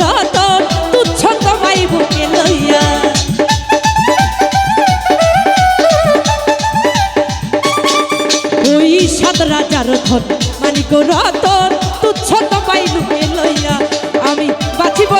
রতন তুচ্ছ তোমায় মানিক রতন তুচ্ছ তোমায় বুকে লইয়া। আমি বাঁচিব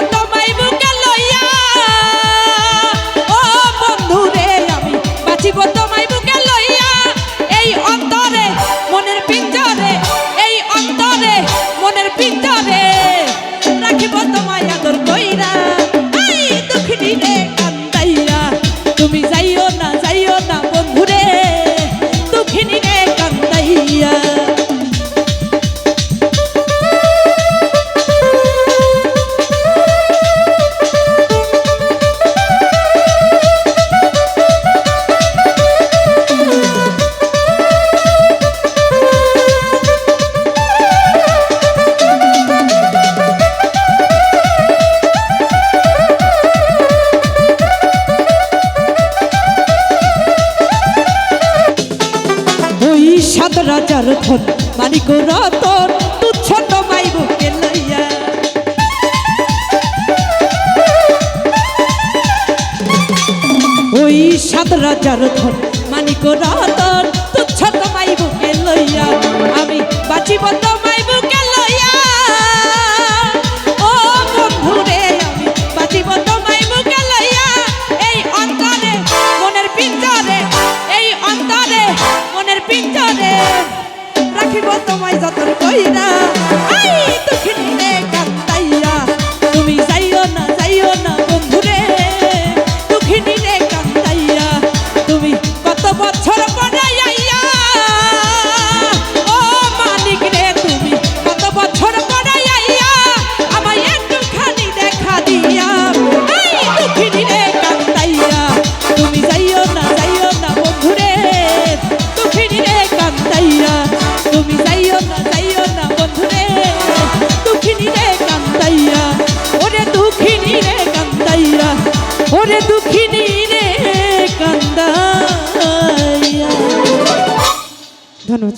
রাজার ধন মানিক রতন তুচ্ছ মাই বুকে ওই সাত রাজার ধন মানিক রতন তুচ্ছ মাই পিঞ্জরে রাখিব তোমায় যতন কইরা। আই!